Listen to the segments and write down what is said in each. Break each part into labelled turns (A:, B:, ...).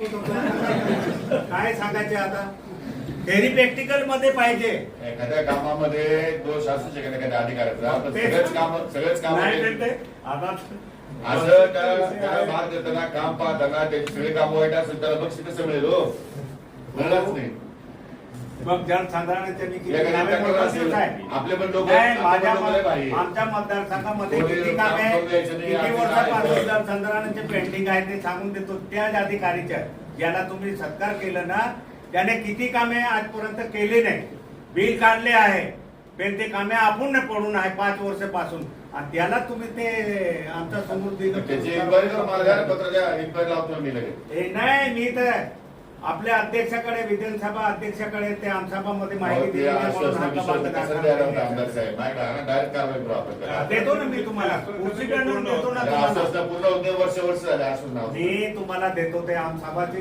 A: काय सांगायचे आता? थेरी प्रॅक्टिकलमध्ये पाहिजे.
B: एखाद्या कामामध्ये दोष असू शकेल एखाद्या अधिकाऱ्याचा पण सगळेच काम सगळेच काम
A: आता
B: असं त्याला त्याला भाग देताना काम पाहताना त्याची सगळी काम वाईट असेल त्याला बक्षीस कसं मिळेल हो. मिळणारच नाही.
A: मग जनसाधारण त्यांनी किती
B: एखाद्या
A: कामे
B: तक्रार
A: मोठं
B: असेल,
A: आहे.
B: आपले पण लोक
A: माझ्या
B: आहे.
A: आमच्या मतदारसंघामध्ये किती
B: काम नाही,
A: किती वर्षापासून जनसाधारणांचे पेंडिंग आहे ते सांगून देतो त्याच अधिकारीच्या ज्याला तुम्ही सत्कार केलं ना त्याने किती कामे आजपर्यंत केले नाही. बिल काढले आहे. पण ते कामे आपण पडून आहे पाच वर्षापासून. आणि त्याला तुम्ही ते आमच्यासमोर दिलं हे नाही मी तर आपल्या अध्यक्षाकडे विधानसभा अध्यक्षाकडे ते आमसभामध्ये माहिती
B: अहो, ते
A: दिली. देतो ना मी तुम्हाला. देतो ना मी तुम्हाला देतो ते आमसभाचे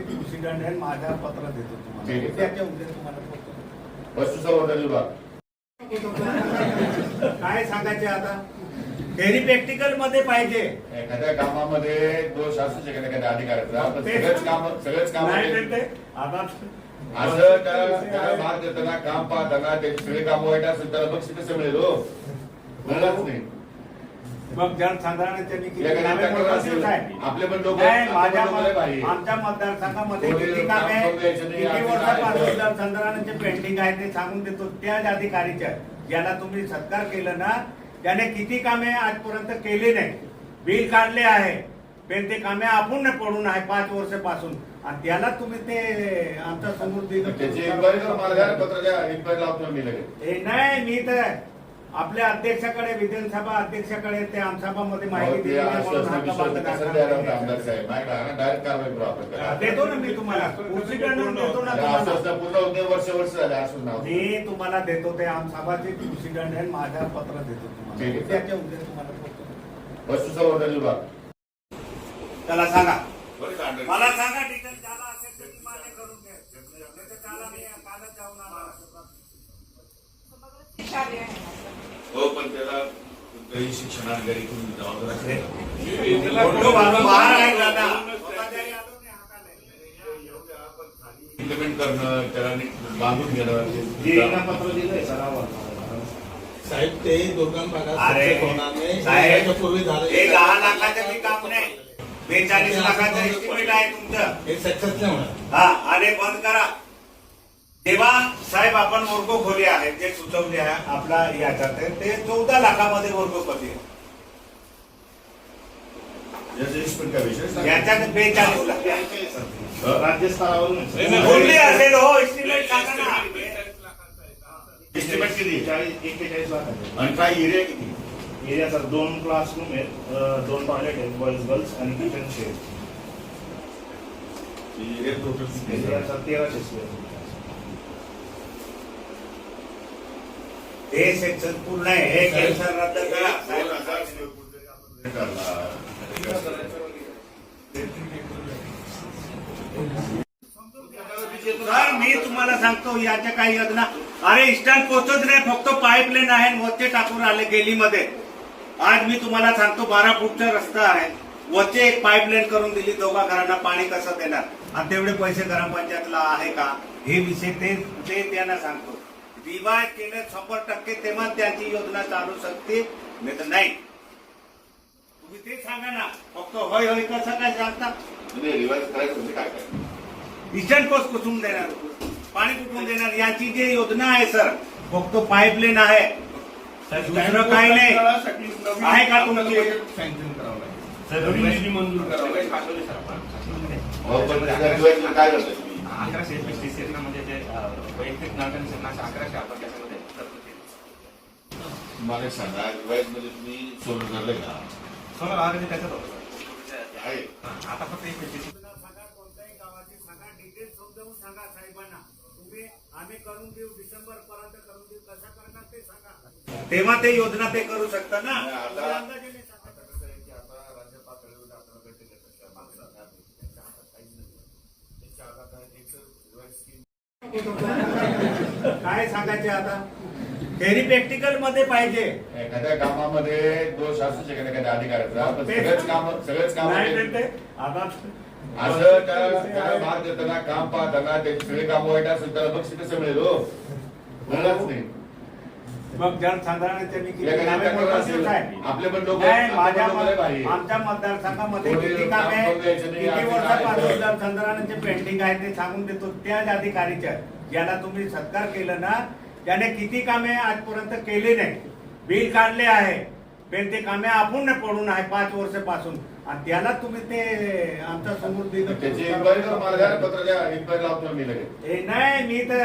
A: आहे माझ्या पत्र देतो तुम्हाला. त्याच्या उद्या तुम्हाला काय सांगायचे आता? थेरी प्रॅक्टिकलमध्ये पाहिजे.
B: एखाद्या कामामध्ये दोष असू शकेल एखाद्या अधिकाऱ्याचा पण
A: ते-
B: सगळेच काम सगळेच काम
A: नाही ते आता
B: असं त्याला त्याला भाग देताना काम पाहताना त्याची सगळी काम वाईट असेल त्याला बक्षीस कसं मिळेल हो? नाही.
A: मग जनसाधारण त्यांनी किती
B: एखाद्या
A: कामे
B: तक्रार
A: मोठं
B: असेल,
A: आहे.
B: आपले पण लोक
A: नाही, माझ्या. आमच्या मतदारसंघामध्ये
B: कोणी
A: किती
B: काम
A: कामे
B: करून द्यायचं नाही,
A: किती वर्षापासून
B: काय-
A: जनसाधारणांचे पेंडिंग आहे ते सांगून देतो. त्याच अधिकारीच्या ज्याला तुम्ही सत्कार केलं ना त्याने किती कामे आजपर्यंत केले नाही. बिल काढले आहे. पण ते कामे आपण पडून आहे पाच वर्षापासून. आणि त्याला तुम्ही ते आमच्यासमोर दिलं नाही मी तर आपल्या अध्यक्षाकडे विधानसभा अध्यक्षाकडे ते आमसभामध्ये माहिती
B: अहो,
A: दिली
B: ते
A: नाही म्हणून
B: आश्वासन
A: हात
B: विश्वासन
A: बांधत
B: कसं
A: आहे.
B: द्यायला होतं आमदार साहेब नाही का डायरेक्ट कारवाई करू आपण त्याला.
A: देतो ना मी तुम्हाला उशिगंडून देतो ना
B: ते
A: तुम्हाला
B: आश्वासन पूर्ण होते वर्ष वर्ष झाले आश्वासन नाव
A: मी तुम्हाला देतो ते आमसभाचे उशिगंड आहे माझ्या पत्र देतो
B: ठीक आहे.
A: तुम्हाला त्याच्या उद्या तुम्हाला देतो.
B: पशुसंवर्धन विभाग
A: त्याला सांगा मला सांगा डिटेल ज्याला असेल ते मी मान्य करून नाही तर त्याला मी कालच जाऊन आलो.
B: हो पण त्याला काही शिक्षणाधिकारी कोणी जबाबदार असेल.
A: तो बाबा बाहेर आहे दादा. स्वतः जरी आलो नाही हाताला.
B: इम्प्लिमेंट करणं त्याला बांधून घेणं
A: जीएना पत्र दिलंय सरावर
C: साहेब ते दुर्गम
A: अरे
C: याच्यापूर्वी झालं.
A: हे दहा लाखाचं बी काम नाही. बेचाळीस लाखाचं एस्टिमेट आहे तुमचं.
C: हे सक्सेस नाही होणार.
A: हा आणि बंद करा. तेव्हा साहेब आपण वर्ग खोली आहेत जे सुचवले आहे आपला याच्यात आहे, ते चौदा लाखामध्ये वर्ग खोली आहे. याच्यात बेचाळीस लाख. असेल हो एस्टिमेट सांगा ना.
B: Estimate किती?
D: चाळीस एक्केचाळीस लाख आहे.
B: आणि काय एरिया किती?
D: एरिया सर दोन क्लासरूम आहेत दोन टॉयलेट आहेत बॉईज गर्ल्स आणि किचन
B: आहे?
D: सर तेराशे स्क्वेअर
A: हे सेक्शन पूर्ण आहे. हे कॅन्सर रद्द करा. सर मी तुम्हाला सांगतो याच्या काही योजना अरे इस्टर्न पोहोचत नाही फक्त पाईपलाईन आहे वरचे टाकून आले गेलीमध्ये आज मी तुम्हाला सांगतो बारा फूटचा रस्ता आहे. वरचे एक पाईपलाईन करून दिली दोघा घरांना पाणी कसं देणार? आणि तेवढे पैसे ग्रामपंचायतला आहे का? हे विषय ते त्यांना सांगतो. रिवाज केलं शंभर टक्के तेव्हा त्यांची योजना चालू शकते. नाही तर नाही. तुम्ही ते सांगा ना. फक्त होय होय कसं काय सांगता?
B: म्हणजे रिवाइज करायचं म्हणजे काय काय?
A: इस्टर्न कोस्ट कुठून देणार? पाणी कुठून देणार? याची जी योजना आहे सर फक्त पाईपलाईन आहे. दुसरं काही नाही. आहे का तुमची?
D: नवीन निधी मंजूर करावा
B: हो काय करताय तुम्ही
E: अकराशे पस्तीस म्हणजे जे अं, वैयक्तिक नागरिकांना अकराशे आपण त्याच्यामध्ये तरतूद केली.
B: मला सांगा मध्ये तुम्ही सोलर धरले का?
E: त्याच्यात होतं.
B: आहे.
E: आता फक्त एक पस्तीस
A: सांगा कोणत्याही गावाची सांगा डिटेल समजावून सांगा साहेबांना. तुम्ही आम्ही करून देऊ डिसेंबर पर्यंत करून देऊ कसा करणार ते सांगा. तेव्हा ते योजना ते करू शकता ना
B: नाही, आता-
A: तुम्ही अंदाजाने सांगा.
B: आता कसं आहे की आता राज्य पातळीवर आपल्याला गट घेतात त्या माणसाला. त्यांच्या हातात काहीच नाही. त्यांच्या हातात आहे एक revise scheme.
A: काय सांगायचे आता? थेरी प्रॅक्टिकलमध्ये पाहिजे.
B: एखाद्या कामामध्ये दोष असू शकेल एखाद्या अधिकाऱ्याचा पण सगळेच काम सगळेच काम
A: आता
B: असं त्याला त्याला भाग देताना काम पाहताना त्याची सगळे काम वाईट असेल त्याला बक्षीस कसं मिळेल हो? मिळणारच नाही.
A: मग जनसाधारणाचे मी किती
B: एखाद्या
A: कामे
B: तक्रार
A: करतो
B: असेल,
A: ते साहेब.
B: आपले पण लोक
A: नाही, माझ्या. आमच्या मतदारसंघामध्ये किती
B: काम नाही,
A: किती वर्षापासून जनसाधारणाचे पेंडिंग आहे ते सांगून देतो. त्याच अधिकारीच्या ज्याला तुम्ही सत्कार केलं ना त्याने किती कामे आजपर्यंत केली नाही. बिल काढले आहे. पण ते कामे आपण पडून आहे पाच वर्षापासून. आणि त्याला तुम्ही ते आमच्यासमोर दिलं हे नाही मी तर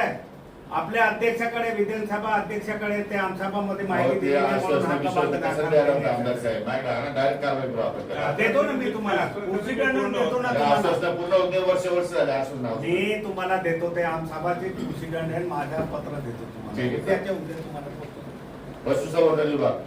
A: आपल्या अध्यक्षाकडे विधानसभा अध्यक्षाकडे ते आमसभामध्ये माहिती
B: अहो, ते
A: दिली
B: असं
A: म्हणून
B: असं
A: हात
B: विषय
A: बांधला
B: कसं
A: दाखल
B: द्यायला
A: केला.
B: आमदार साहेब नाही का डायरेक्ट कारवाई करू आपण त्याला.
A: देतो ना मी तुम्हाला कुर्सीकडनं देतो ना
B: पूर्ण होते वर्ष वर्ष झाले असं नाव
A: मी तुम्हाला देतो ते आमसभाचे कुर्सीकडनं माझा पत्र देतो तुम्हाला. उद्याच्या उद्या तुम्हाला पोहोचवतो.
B: पशुसंवर्धन विभाग